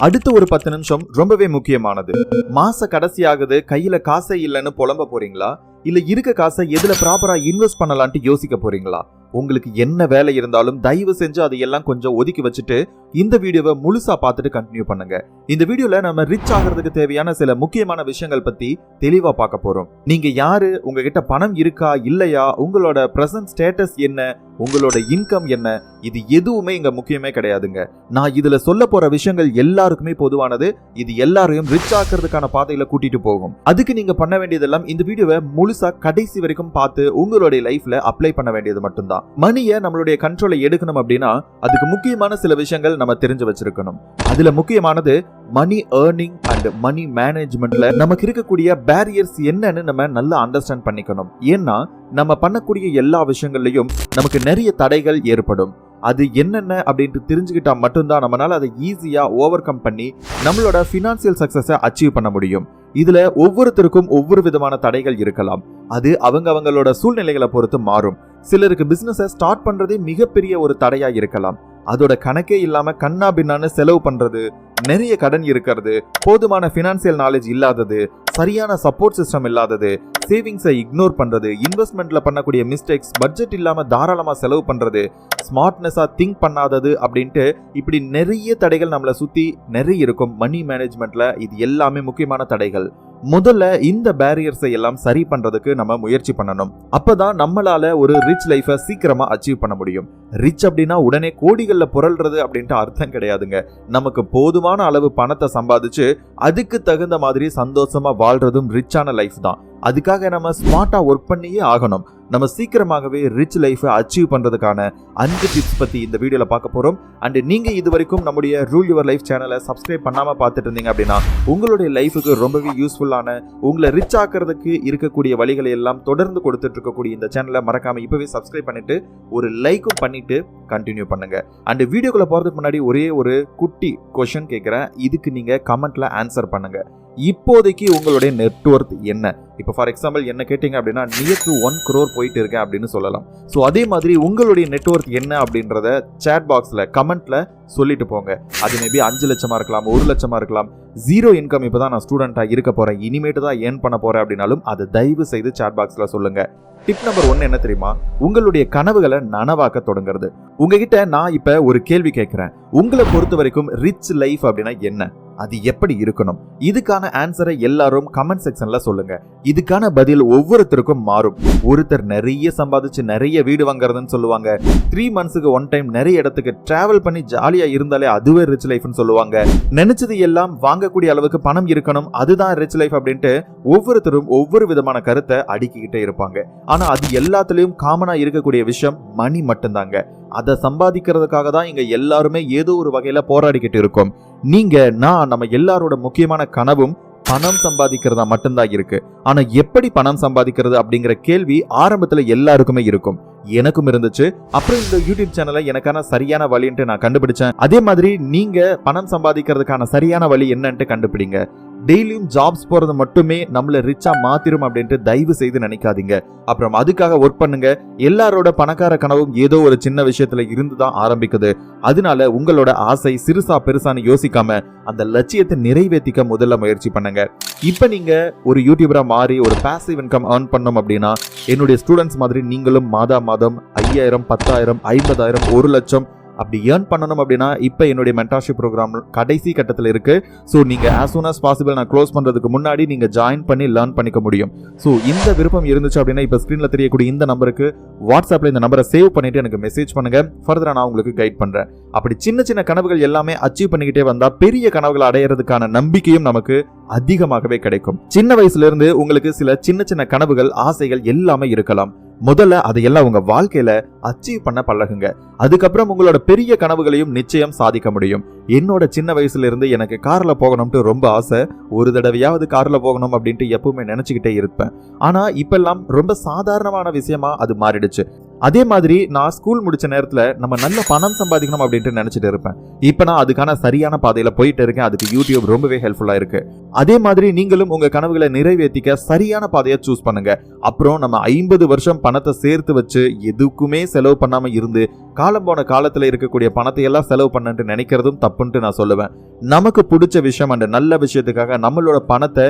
அடுத்த ஒரு பத்து நிமிஷம் ரொம்பவே முக்கியமானது. மாச கடைசி ஆகுது கையில காசே இல்லைன்னு புலம்ப போறீங்களா? இல்ல இருக்க காசை எதுல ப்ராப்பரா இன்வெஸ்ட் பண்ணலான்ட்டு யோசிக்க போறீங்களா? உங்களுக்கு என்ன வேலை இருந்தாலும் தயவு செஞ்சு அதையெல்லாம் கொஞ்சம் ஒதுக்கி வச்சுட்டு இந்த வீடியோவை முழுசா பார்த்துட்டு கண்டினியூ பண்ணுங்க. இந்த வீடியோல நம்ம ரிச் ஆகிறதுக்கு தேவையான சில முக்கியமான விஷயங்கள் பத்தி தெளிவா பார்க்க போறோம். நீங்க யாரு? உங்ககிட்ட பணம் இருக்கா? இல்லையா? உங்களோட பிரசன்ட் ஸ்டேட்டஸ் என்ன? உங்களோட இன்கம் என்ன? இது எதுவுமே இங்க முக்கியமே கிடையாதுங்க. நான் இதுல சொல்ல போற விஷயங்கள் எல்லாருக்குமே பொதுவானது. இது எல்லாரையும் ரிச் ஆக்குறதுக்கான பாதையில கூட்டிட்டு போகும். அதுக்கு நீங்க பண்ண வேண்டியதெல்லாம் இந்த வீடியோவை முழுசா கடைசி வரைக்கும் பார்த்து உங்களுடைய லைஃப்ல அப்ளை பண்ண வேண்டியது மட்டும்தான். மணியை நம்மளுடைய கண்ட்ரோலை எடுக்கணும் அப்படின்னா அதுக்கு முக்கியமான சில விஷயங்கள் நம்ம தெரிஞ்சு வச்சிருக்கணும். அதுல முக்கியமானது மணி ஏர்னிங் அண்ட் மணி மேனேஜ்மெண்ட்ல நமக்கு இருக்கக்கூடிய பேரியர்ஸ் என்னன்னு நம்ம நல்லா அண்டர்ஸ்டாண்ட் பண்ணிக்கணும். ஏன்னா நம்ம பண்ணக்கூடிய எல்லா விஷயங்கள்லையும் நமக்கு நிறைய தடைகள் ஏற்படும். அது என்னென்ன அப்படின்ட்டு தெரிஞ்சுக்கிட்டா மட்டும்தான் நம்மளால அதை ஈஸியா ஓவர் கம் பண்ணி நம்மளோட ஃபினான்சியல் சக்சஸை அச்சீவ் பண்ண முடியும். இதுல ஒவ்வொருத்தருக்கும் ஒவ்வொரு விதமான தடைகள் இருக்கலாம். அது அவங்க அவங்களோட சூழ்நிலைகளை பொறுத்து மாறும். சிலருக்கு பிஸ்னஸை ஸ்டார்ட் பண்றதே மிகப்பெரிய ஒரு தடையா இருக்கலாம். அதோட கணக்கே இல்லாம கண்ணா பின்னான்னு செலவு பண்றது நிறைய கடன் இருக்கிறது போதுமான ஃபினான்சியல் நாலேஜ் இல்லாதது சரியான சப்போர்ட் சிஸ்டம் இல்லாதது சேவிங்ஸை இக்னோர் பண்றது இன்வெஸ்ட்மெண்ட்ல பண்ணக்கூடிய மிஸ்டேக்ஸ் பட்ஜெட் இல்லாம தாராளமா செலவு பண்றது ஸ்மார்ட்னஸா திங்க் பண்ணாதது அப்படின்ட்டு இப்படி நிறைய தடைகள் நம்மளை சுத்தி நிறைய இருக்கும். மணி மேனேஜ்மெண்ட்ல இது எல்லாமே முக்கியமான தடைகள். முதல்ல இந்த பேரியர்ஸை எல்லாம் சரி பண்றதுக்கு நம்ம முயற்சி பண்ணணும். அப்பதான் நம்மளால ஒரு ரிச் லைஃபை சீக்கிரமா அச்சீவ் பண்ண முடியும். ரிச் அப்படின்னா உடனே கோடிகளில் புரள்றது அப்படின்ட்டு அர்த்தம் கிடையாதுங்க. நமக்கு போதுமான அளவு பணத்தை சம்பாதிச்சு அதுக்கு தகுந்த மாதிரி சந்தோஷமா வாழ்றதும் ரிச்சான லைஃப் தான். அதுக்காக நம்ம ஸ்மார்ட்டாக ஒர்க் பண்ணியே ஆகணும். நம்ம சீக்கிரமாகவே ரிச் லைஃபை அச்சீவ் பண்ணுறதுக்கான அஞ்சு டிப்ஸ் பற்றி இந்த வீடியோவில் பார்க்க போகிறோம் அண்ட் நீங்கள் இது வரைக்கும் நம்முடைய ரூல் யுவர் லைஃப் சேனலை சப்ஸ்கிரைப் பண்ணாமல் பார்த்துட்டு இருந்தீங்க அப்படின்னா உங்களுடைய லைஃபுக்கு ரொம்பவே யூஸ்ஃபுல்லான உங்களை ரிச் ஆக்குறதுக்கு இருக்கக்கூடிய வழிகளை எல்லாம் தொடர்ந்து கொடுத்துட்டு இருக்கக்கூடிய இந்த சேனலை மறக்காமல் இப்போவே சப்ஸ்கிரைப் பண்ணிவிட்டு ஒரு லைக்கும் பண்ணிட்டு கண்டினியூ பண்ணுங்க. அண்ட் வீடியோக்குள்ள போறதுக்கு முன்னாடி ஒரே ஒரு குட்டி கொஷன் கேட்குறேன் இதுக்கு நீங்க கமெண்ட்ல ஆன்சர் பண்ணுங்க. இப்போதைக்கு உங்களுடைய நெட்ஒர்க் என்ன? இப்போ ஃபார் எக்ஸாம்பிள் என்ன கேட்டிங்க அப்படின்னா நியர் டு ஒன் குரோர் போயிட்டு இருக்கேன் அப்படின்னு சொல்லலாம். ஸோ அதே மாதிரி உங்களுடைய நெட்ஒர்க் என்ன அப்படின்றத சேட் பாக்ஸில் கமெண்ட்ல சொல்லிட்டு போங்க. அது மேபி அஞ்சு லட்சமா இருக்கலாம் ஒரு லட்சமா இருக்கலாம். ஜீரோ இன்கம் இப்போ தான் நான் ஸ்டூடெண்ட்டாக இருக்க போறேன். இனிமேட்டு தான் ஏர்ன் பண்ண போறேன் அப்படின்னாலும் அதை தயவு செய்து சேட் பாக்ஸில் சொல்லுங்கள் டிப் நம்பர் ஒன் என்ன தெரியுமா? உங்களுடைய கனவுகளை நனவாக்க தொடங்குறது. உங்ககிட்ட நான் இப்ப ஒரு கேள்வி கேட்கிறேன். உங்களை பொறுத்த வரைக்கும் ரிச் லைஃப் அப்படின்னா என்ன? அது எப்படி இருக்கணும்? இதுக்கான ஆன்சரை எல்லாரும் கமெண்ட் செக்ஷன்ல சொல்லுங்க. இதுக்கான பதில் ஒவ்வொருத்தருக்கும் மாறும். ஒருத்தர் நிறைய சம்பாதிச்சு நிறைய வீடு வாங்குறதுன்னு சொல்லுவாங்க. த்ரீ மந்த்ஸுக்கு ஒன் டைம் நிறைய இடத்துக்கு டிராவல் பண்ணி ஜாலியா இருந்தாலே அதுவே ரிச் லைஃப்னு சொல்லுவாங்க. நினைச்சது எல்லாம் வாங்கக்கூடிய அளவுக்கு பணம் இருக்கணும். அதுதான் ரிச் லைஃப் அப்படின்ட்டு ஒவ்வொருத்தரும் ஒவ்வொரு விதமான கருத்தை அடுக்கிக்கிட்டே இருப்பாங்க. ஆனா அது எல்லாத்துலயும் காமனா இருக்கக்கூடிய விஷயம் மணி மட்டும்தாங்க. அதை சம்பாதிக்கிறதுக்காக தான் இங்கே எல்லாருமே ஏதோ ஒரு வகையில் போராடிக்கிட்டு இருக்கோம். நீங்கள் நான் நம்ம எல்லாரோட முக்கியமான கனவும் பணம் சம்பாதிக்கிறதா மட்டும்தான் இருக்கு. ஆனா எப்படி பணம் சம்பாதிக்கிறது அப்படிங்கிற கேள்வி ஆரம்பத்துல எல்லாருக்குமே இருக்கும். எனக்கும் இருந்துச்சு. அப்புறம் இந்த யூடியூப் சேனலை எனக்கான சரியான வழின்ட்டு நான் கண்டுபிடிச்சேன். அதே மாதிரி நீங்க பணம் சம்பாதிக்கிறதுக்கான சரியான வழி என்னன்ட்டு கண்டுபிடிங்க. டெய்லியும் ஜாப்ஸ் போறது மட்டுமே நம்மளை ரிச்சா மாத்திரும் அப்படின்ட்டு தயவு செய்து நினைக்காதீங்க. அப்புறம் அதுக்காக ஒர்க் பண்ணுங்க. எல்லாரோட பணக்கார கனவும் ஏதோ ஒரு சின்ன விஷயத்துல இருந்து தான் ஆரம்பிக்குது. அதனால உங்களோட ஆசை சிறுசா பெருசான்னு யோசிக்காம அந்த லட்சியத்தை நிறைவேற்றிக்க முதல்ல முயற்சி பண்ணுங்க. இப்ப நீங்க ஒரு யூடியூபரா மாறி ஒரு பேசிவ் இன்கம் ஏர்ன் பண்ணோம் அப்படின்னா என்னுடைய ஸ்டூடெண்ட்ஸ் மாதிரி நீங்களும் மாதா மாதம் ஐயாயிரம் பத்தாயிரம் ஐம்பதாயிரம் ஒரு லட்சம் அப்படி ஏர்ன் பண்ணணும் அப்படின்னா இப்போ என்னுடைய மென்டார்ஷிப் ப்ரோக்ராம் கடைசி கட்டத்தில் இருக்கு. ஸோ நீங்க ஆஸ் சூன் அஸ் பாசிபிள் நான் க்ளோஸ் பண்றதுக்கு முன்னாடி நீங்க ஜாயின் பண்ணி லேர்ன் பண்ணிக்க முடியும். ஸோ இந்த விருப்பம் இருந்துச்சு அப்படின்னா இப்போ ஸ்க்ரீனில் தெரியக்கூடிய இந்த நம்பருக்கு வாட்ஸ்அப்பில் இந்த நம்பரை சேவ் பண்ணிட்டு எனக்கு மெசேஜ் பண்ணுங்க. ஃபர்தரா நான் உங்களுக்கு கைட் பண்றேன். அப்படி சின்ன சின்ன கனவுகள் எல்லாமே அச்சீவ் பண்ணிக்கிட்டே வந்தால் பெரிய கனவுகள் அடையிறதுக்கான நம்பிக்கையும் நமக்கு அதிகமாகவே கிடைக்கும். சின்ன வயசுல இருந்து உங்களுக்கு சில சின்ன சின்ன கனவுகள் ஆசைகள் எல்லாமே இருக்கலாம். முதல்ல அதையெல்லாம் உங்க வாழ்க்கையில அச்சீவ் பண்ண பழகுங்க. அதுக்கப்புறம் உங்களோட பெரிய கனவுகளையும் நிச்சயம் சாதிக்க முடியும். என்னோட சின்ன வயசுல இருந்து எனக்கு கார்ல போகணும்ட்டு ரொம்ப ஆசை. ஒரு தடவையாவது கார்ல போகணும் அப்படின்ட்டு எப்பவுமே நினைச்சுக்கிட்டே இருப்பேன். ஆனா இப்பெல்லாம் ரொம்ப சாதாரணமான விஷயமா அது மாறிடுச்சு. அதே மாதிரி நான் ஸ்கூல் முடிச்ச நேரத்தில் நம்ம நல்ல பணம் சம்பாதிக்கணும் அப்படின்ட்டு நினச்சிட்டு இருப்பேன். இப்போ நான் அதுக்கான சரியான பாதையில் போயிட்டு இருக்கேன். அதுக்கு யூடியூப் ரொம்பவே ஹெல்ப்ஃபுல்லாக இருக்கு. அதே மாதிரி நீங்களும் உங்கள் கனவுகளை நிறைவேற்றிக்க சரியான பாதையை சூஸ் பண்ணுங்க. அப்புறம் நம்ம ஐம்பது வருஷம் பணத்தை சேர்த்து வச்சு எதுக்குமே செலவு பண்ணாமல் இருந்து காலம் போன காலத்தில் இருக்கக்கூடிய பணத்தை எல்லாம் செலவு பண்ணன்ட்டு நினைக்கிறதும் தப்புன்ட்டு நான் சொல்லுவேன். நமக்கு பிடிச்ச விஷயம் அந்த நல்ல விஷயத்துக்காக நம்மளோட பணத்தை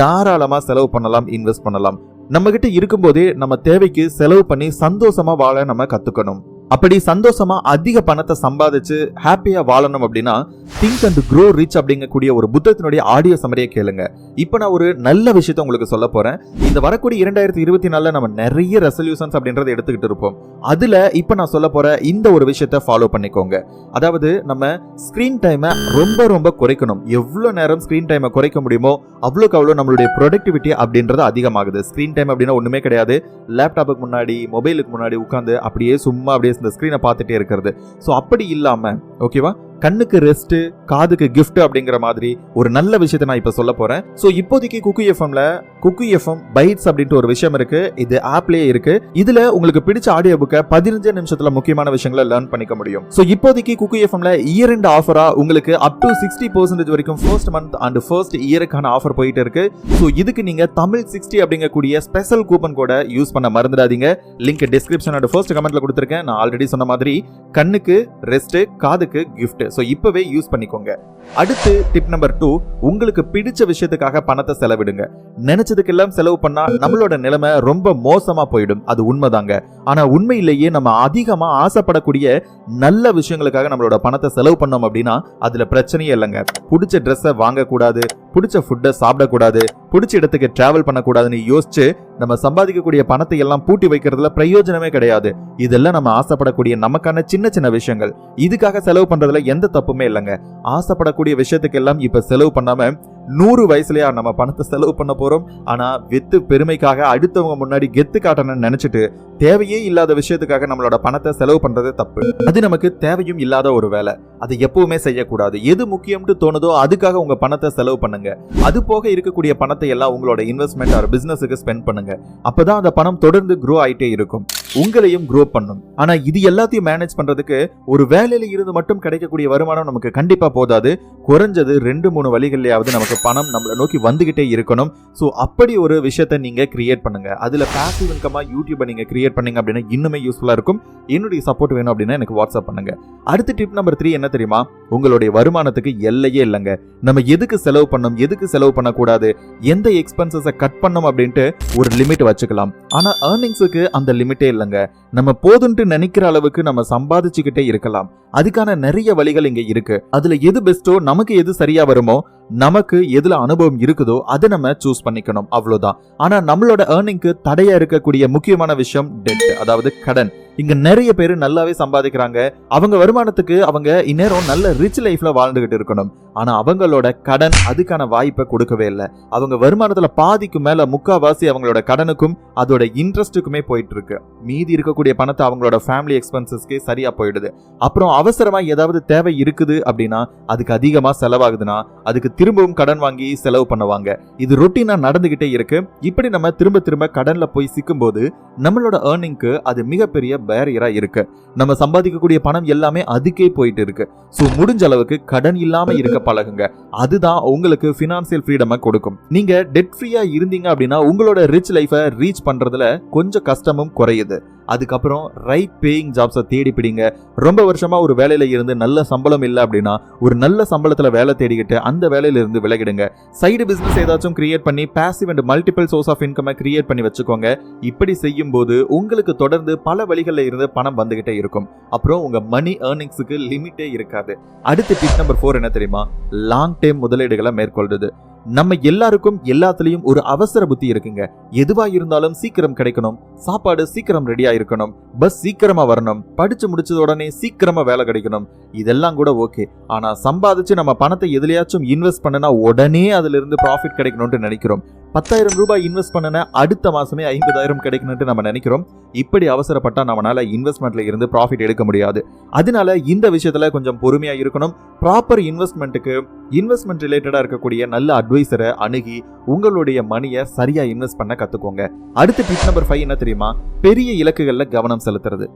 தாராளமாக செலவு பண்ணலாம் இன்வெஸ்ட் பண்ணலாம். நம்மகிட்ட இருக்கும்போதே நம்ம தேவைக்கு செலவு பண்ணி சந்தோஷமா வாழ நம்ம கத்துக்கணும். அப்படி சந்தோஷமா அதிக பணத்தை சம்பாதிச்சு ஹாப்பியா வாழணும் அப்படின்னா திங்க் அண்ட் க்ரோ ரிச் அப்படிங்கக்கூடிய ஒரு புத்தகத்தினுடைய ஆடியோ சமரியை கேளுங்க. இப்போ நான் ஒரு நல்ல விஷயத்த உங்களுக்கு சொல்ல போறேன். இந்த வரக்கூடிய இரண்டாயிரத்தி இருபத்தி நாலுல நம்ம நிறைய ரெசல்யூஷன்ஸ் அப்படின்றத எடுத்துக்கிட்டு இருப்போம். அதுல இப்போ நான் சொல்ல போற இந்த ஒரு விஷயத்த ஃபாலோ பண்ணிக்கோங்க. அதாவது நம்ம ஸ்கிரீன் டைமை ரொம்ப ரொம்ப குறைக்கணும். எவ்வளோ நேரம் ஸ்கிரீன் டைமை குறைக்க முடியுமோ அவ்வளோக்கு அவ்வளோ நம்மளுடைய ப்ரொடக்டிவிட்டி அப்படின்றது அதிகமாகுது. ஸ்க்ரீன் டைம் அப்படின்னா ஒன்றுமே கிடையாது. லேப்டாப்புக்கு முன்னாடி மொபைலுக்கு முன்னாடி உட்காந்து அப்படியே சும்மா அப்படியே இந்த ஸ்க்ரீனை பார்த்துட்டே இருக்கிறது. ஸோ அப்படி இல்லாமல் ஓகேவா கண்ணுக்கு ரெஸ்ட் காதுக்கு கிஃப்ட் அப்படிங்கிற மாதிரி ஒரு நல்ல விஷயத்தை நான் இப்போ சொல்ல போறேன். ஸோ இப்போதைக்கு குக்கு எஃப்எம்ல குக்கு எஃப்எம் பைட்ஸ் அப்படின்ட்டு ஒரு விஷயம் இருக்கு. இது ஆப்லயே இருக்கு. இதுல உங்களுக்கு பிடிச்ச ஆடியோ புக்கை பதினஞ்சு நிமிஷத்துல முக்கியமான விஷயங்களை லேர்ன் பண்ணிக்க முடியும். ஸோ இப்போதைக்கு குக்கு எஃப்எம்ல இயர் எண்ட் ஆஃபரா உங்களுக்கு அப் டு சிக்ஸ்டி பர்சன்டேஜ் வரைக்கும் ஃபர்ஸ்ட் மந்த் அண்ட் ஃபர்ஸ்ட் இயருக்கான ஆஃபர் போயிட்டு இருக்கு. ஸோ இதுக்கு நீங்க தமிழ் சிக்ஸ்டி அப்படிங்கக்கூடிய ஸ்பெஷல் கூப்பன் கோட யூஸ் பண்ண மறந்துடாதீங்க. லிங்க் டிஸ்கிரிப்ஷன் அண்ட் ஃபர்ஸ்ட் கமெண்ட்ல கொடுத்துருக்கேன். நான் ஆல்ரெடி சொன்ன மாதிரி கண்ணுக்கு ரெஸ்ட் காதுக்கு கிஃப்ட் ஸோ இப்பவே யூஸ் பண்ணிக்கோங்க. அடுத்து டிப் நம்பர் டூ உங்களுக்கு பிடிச்ச விஷயத்துக்காக பணத்தை செலவிடுங்க. நினைச்சதுக்கெல்லாம் செலவு பண்ணா நம்மளோட நிலைமை ரொம்ப மோசமா போயிடும். அது உண்மைதாங்க. ஆனால் உண்மையிலேயே நம்ம அதிகமாக ஆசைப்படக்கூடிய நல்ல விஷயங்களுக்காக நம்மளோட பணத்தை செலவு பண்ணோம் அப்படின்னா அதில் பிரச்சனையே இல்லைங்க. பிடிச்ச ட்ரெஸ்ஸை வாங்கக்கூடாது பிடிச்ச ஃபுட்டை சாப்பிடக்கூடாது பிடிச்ச இடத்துக்கு டிராவல் பண்ணக்கூடாதுன்னு யோசிச்சு நம்ம சம்பாதிக்கக்கூடிய பணத்தை எல்லாம் பூட்டி வைக்கிறதுல பிரயோஜனமே கிடையாது. இதெல்லாம் நம்ம ஆசைப்படக்கூடிய நமக்கான சின்ன சின்ன விஷயங்கள். இதுக்காக செலவு பண்ணுறதுல எந்த தப்புமே இல்லைங்க. ஆசைப்படக்கூடிய விஷயத்துக்கு எல்லாம் செலவு பண்ணாமல் நூறு வயசுலயா நம்ம பணத்தை செலவு பண்ண போறோம். ஆனா வெத்து பெருமைக்காக அடுத்தவங்க முன்னாடி கெத்து காட்டணும்னு நினைச்சிட்டு தேவையே இல்லாத விஷயத்துக்காக நம்மளோட பணத்தை செலவு பண்றது தப்பு. அது நமக்கு தேவையும் இல்லாத ஒரு வேலை. அதை எப்பவுமே செய்யக்கூடாது. எது முக்கியம்னு தோணுதோ அதுக்காக உங்க பணத்தை செலவு பண்ணுங்க. அது போக இருக்கக்கூடிய பணத்தை எல்லாம் உங்களோட இன்வெஸ்ட்மெண்ட் ஆர் பிசினஸுக்கு ஸ்பெண்ட் பண்ணுங்க. அப்பதான் அந்த பணம் தொடர்ந்து க்ரோ ஆயிட்டே இருக்கும். உங்களையும் க்ரோ பண்ணும். ஆனா இது எல்லாத்தையும் மேனேஜ் பண்றதுக்கு ஒரு வேலையில இருந்து மட்டும் கிடைக்கக்கூடிய வருமானம் நமக்கு கண்டிப்பா போதாது. குறைஞ்சது ரெண்டு மூணு வழிகள்லயாவது நமக்கு பணம் நம்மளை நோக்கி வந்துகிட்டே இருக்கணும். ஸோ அப்படி ஒரு விஷயத்தை நீங்க கிரியேட் பண்ணுங்க. அதுல பேசிவ் இன்கமா யூடியூப்பை நீங்க கிரியேட் பண்ணீங்க அப்படின்னா இன்னுமே யூஸ்ஃபுல்லா இருக்கும். என்னுடைய சப்போர்ட் வேணும் அப்படின்னா எனக்கு வாட்ஸ்அப் பண்ணுங்க. அடுத்த டிப் நம்பர் த்ரீ என்ன தெரியுமா? உங்களுடைய வருமானத்துக்கு எல்லையே இல்லைங்க. நம்ம எதுக்கு செலவு பண்ணணும்? எதுக்கு செலவு பண்ணக்கூடாது? எந்த எக்ஸ்பென்சஸை கட் பண்ணும் அப்படின்ட்டு ஒரு லிமிட் வச்சுக்கலாம். ஆனா ஏர்னிங்ஸுக்கு அந்த லிமிட்டே இல்லை இல்லைங்க நம்ம போதுன்ட்டு நினைக்கிற அளவுக்கு நம்ம சம்பாதிச்சுக்கிட்டே இருக்கலாம். அதுக்கான நிறைய வழிகள் இங்க இருக்கு. அதுல எது பெஸ்ட்டோ நமக்கு எது சரியா வருமோ நமக்கு எதுல அனுபவம் இருக்குதோ அதை நம்ம சூஸ் பண்ணிக்கணும். அவ்வளவுதான். ஆனா நம்மளோட ஏர்னிங்க்கு தடையா இருக்கக்கூடிய முக்கியமான விஷயம் டெட் அதாவது கடன். இங்க நிறைய பேர் நல்லாவே சம்பாதிக்கிறாங்க. அவங்க வருமானத்துக்கு அவங்க இந்நேரம் நல்ல ரிச் லைஃப்ல வாழ்ந்துகிட்டு இருக்கணும். ஆனா அவங்களோட கடன் அதுக்கான வாய்ப்பை கொடுக்கவே இல்லை. அவங்க வருமானத்துல பாதிக்கு மேல முக்காவாசி அவங்களோட கடனுக்கும் அதோட இன்ட்ரெஸ்ட்டுக்குமே போயிட்டு இருக்கு மீதி இருக்கக்கூடிய பணத்தை அவங்களோட ஃபேமிலி எக்ஸ்பென்சஸ்க்கே சரியா போயிடுது. அப்புறம் அவசரமா ஏதாவது தேவை இருக்குது அப்படின்னா அதுக்கு அதிகமா செலவாகுதுன்னா அதுக்கு திரும்பவும் கடன் வாங்கி செலவு பண்ணுவாங்க. இது ரொட்டீனா நடந்துகிட்டே இருக்கு. இப்படி நம்ம திரும்ப திரும்ப கடன்ல போய் சிக்கும்போது நம்மளோட ஏர்னிங்க்கு அது மிகப்பெரிய பேரியரா இருக்கு. நம்ம சம்பாதிக்கக்கூடிய பணம் எல்லாமே அதுக்கே போயிட்டு இருக்கு. ஸோ முடிஞ்ச அளவுக்கு கடன் இல்லாம இருக்க பழகுங்க. அதுதான் உங்களுக்கு பினான்சியல் ஃப்ரீடமை கொடுக்கும். நீங்க டெட் ஃப்ரீயா இருந்தீங்க அப்படின்னா உங்களோட ரிச் லைஃபை ரீச் பண்றதுல கொஞ்சம் கஷ்டமும் குறையுது. அதுக்கப்புறம் ரைட் பேயிங் ஜாப்ஸை தேடி பிடிங்க. ரொம்ப வருஷமாக ஒரு வேலையில் இருந்து நல்ல சம்பளம் இல்லை அப்படின்னா ஒரு நல்ல சம்பளத்தில் வேலை தேடிக்கிட்டு அந்த வேலையிலிருந்து விலகிடுங்க. சைடு பிஸ்னஸ் ஏதாச்சும் கிரியேட் பண்ணி passive and multiple source of இன்கமை create பண்ணி வச்சுக்கோங்க. இப்படி செய்யும் போது உங்களுக்கு தொடர்ந்து பல வழிகளில் இருந்து பணம் வந்துகிட்டே இருக்கும். அப்புறம் உங்கள் மணி ஏர்னிங்ஸுக்கு லிமிட்டே இருக்காது. அடுத்து டிப் நம்பர் ஃபோர் என்ன தெரியுமா? லாங் டைம் முதலீடுகளை மேற்கொள்வது. நம்ம எல்லாருக்கும் எல்லாத்துலயும் ஒரு அவசர புத்தி இருக்குங்க. எதுவா இருந்தாலும் சீக்கிரம் கிடைக்கணும். சாப்பாடு சீக்கிரம் ரெடியா இருக்கணும் பஸ் சீக்கிரமா வரணும். படிச்சு முடிச்சது உடனே சீக்கிரமா வேலை கிடைக்கணும். இதெல்லாம் கூட ஓகே ஆனா சம்பாதிச்சு நம்ம பணத்தை எதுலயாச்சும் இன்வெஸ்ட் பண்ணனா உடனே அதுல இருந்து ப்ராஃபிட் கிடைக்கணும்னு நினைக்கிறோம். பத்தாயிரம் ரூபாய் இன்வெஸ்ட் பண்ணன அடுத்த மாசமே ஐம்பதாயிரம் கிடைக்கணும்னு நம்ம நினைக்கிறோம். இப்படி அவசரப்பட்டா நம்மளால இன்வெஸ்ட்மெண்ட்ல இருந்து ப்ராஃபிட் எடுக்க முடியாது. அதனால இந்த விஷயத்துல கொஞ்சம் பொறுமையா இருக்கணும். ப்ராப்பர் இன்வெஸ்ட்மெண்ட்டுக்கு இன்வெஸ்ட்மெண்ட் ரிலேட்டடா இருக்கக்கூடிய நல்ல அட்வைசரை அணுகி உங்களுடைய மணியை சரியா இன்வெஸ்ட் பண்ண கத்துக்கோங்க. அடுத்த டிப் நம்பர் ஃபைவ் என்ன தெரியுமா? பெரிய இலக்குகள்ல கவனம் செலுத்துறது.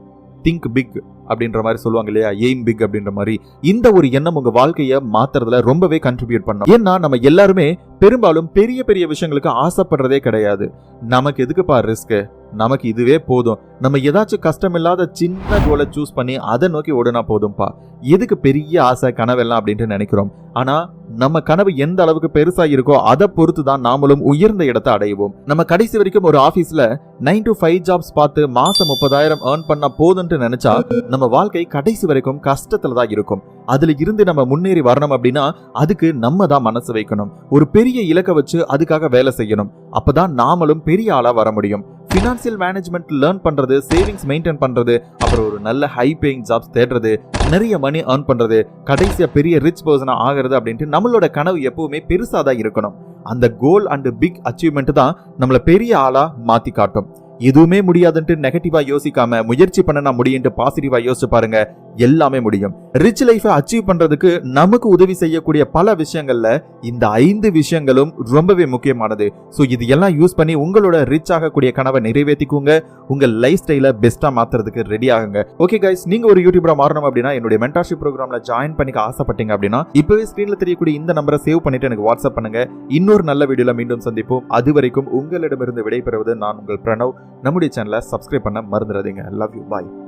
திங்க் பிக் அப்படின்ற மாதிரி சொல்லுவாங்க இல்லையா? எய்ம் பிக் அப்படின்ற மாதிரி. இந்த ஒரு எண்ணம் உங்க வாழ்க்கையை மாத்துறதுல ரொம்பவே கண்ட்ரிபியூட் பண்ணும். ஏன்னா நம்ம எல்லாருமே பெரும்பாலும் பெரிய பெரிய விஷயங்களுக்கு ஆசைப்படுறதே கிடையாது. நமக்கு எதுக்குப்பா ரிஸ்க்கு நமக்கு இதுவே போதும். நம்ம ஏதாச்சும் கஷ்டம் இல்லாத சின்ன கோலை சூஸ் பண்ணி அதை நோக்கி ஓடுனா போதும்பா. எதுக்கு பெரிய ஆசை கனவெல்லாம் அப்படின்ட்டு நினைக்கிறோம். ஆனா நம்ம கனவு எந்த அளவுக்கு பெருசா இருக்கோ அதை பொறுத்து தான் நாமளும் உயர்ந்த இடத்தை அடைவோம். நம்ம கடைசி வரைக்கும் ஒரு ஆஃபீஸில் நைன் டு ஃபைவ் ஜாப்ஸ் பார்த்து மாசம் முப்பதாயிரம் ஏர்ன் பண்ணா போதும்னு நினைச்சா நம்ம வாழ்க்கை கடைசி வரைக்கும் கஷ்டத்துல தான் இருக்கும். அதுல இருந்து நம்ம முன்னேறி வரணும் அப்படின்னா அதுக்கு நம்ம தான் மனசு வைக்கணும். ஒரு பெரிய இலக்கை வச்சு அதுக்காக வேலை செய்யணும். அப்பதான் நாமளும் பெரிய ஆளா வர முடியும். ஃபினான்சியல் மேனேஜ்மெண்ட் லேர்ன் பண்ணுறது சேவிங்ஸ் மெயின்டைன் பண்ணுறது அப்புறம் ஒரு நல்ல ஹை பேயிங் ஜாப்ஸ் தேடுறது நிறைய மணி ஏர்ன் பண்ணுறது கடைசியாக பெரிய ரிச் பர்சனாக ஆகிறது அப்படின்ட்டு நம்மளோட கனவு எப்பவுமே பெருசாக தான் இருக்கணும். அந்த கோல் அண்டு பிக் அச்சீவ்மெண்ட் தான் நம்மளை பெரிய ஆளாக மாற்றி காட்டும். எதுவுமே முடியாதுன்ட்டு நெகட்டிவாக யோசிக்காம முயற்சி பண்ண முடியும்ட்டு பாசிட்டிவாக யோசிச்சு பாருங்க. எல்லாமே முடியும். ரிச் லைஃபை அச்சீவ் பண்றதுக்கு நமக்கு உதவி செய்யக்கூடிய பல விஷயங்கள்ல இந்த ஐந்து விஷயங்களும் ரொம்பவே முக்கியமானது. ஸோ இது எல்லாம் யூஸ் பண்ணி உங்களோட ரிச் ஆகக்கூடிய கனவை நிறைவேற்றிக்கோங்க உங்க லைஃப் ஸ்டைல பெஸ்டா மாத்துறதுக்கு ரெடி ஆகுங்க. ஓகே கைஸ் நீங்க ஒரு யூடியூபரா மாறணும் அப்படின்னா என்னுடைய மென்டர்ஷிப் ப்ரோக்ராம்ல ஜாயின் பண்ணிக்க ஆசைப்பட்டீங்க அப்படின்னா இப்பவே ஸ்கிரீன்ல தெரியக்கூடிய இந்த நம்பரை சேவ் பண்ணிட்டு எனக்கு வாட்ஸ்அப் பண்ணுங்க. இன்னொரு நல்ல வீடியோல மீண்டும் சந்திப்போம். அது வரைக்கும் உங்களிடமிருந்து விடைபெறுவது நான் உங்கள் பிரணவ். நம்முடைய சேனலை சப்ஸ்கிரைப் பண்ண மறந்துடாதீங்க. Love you bye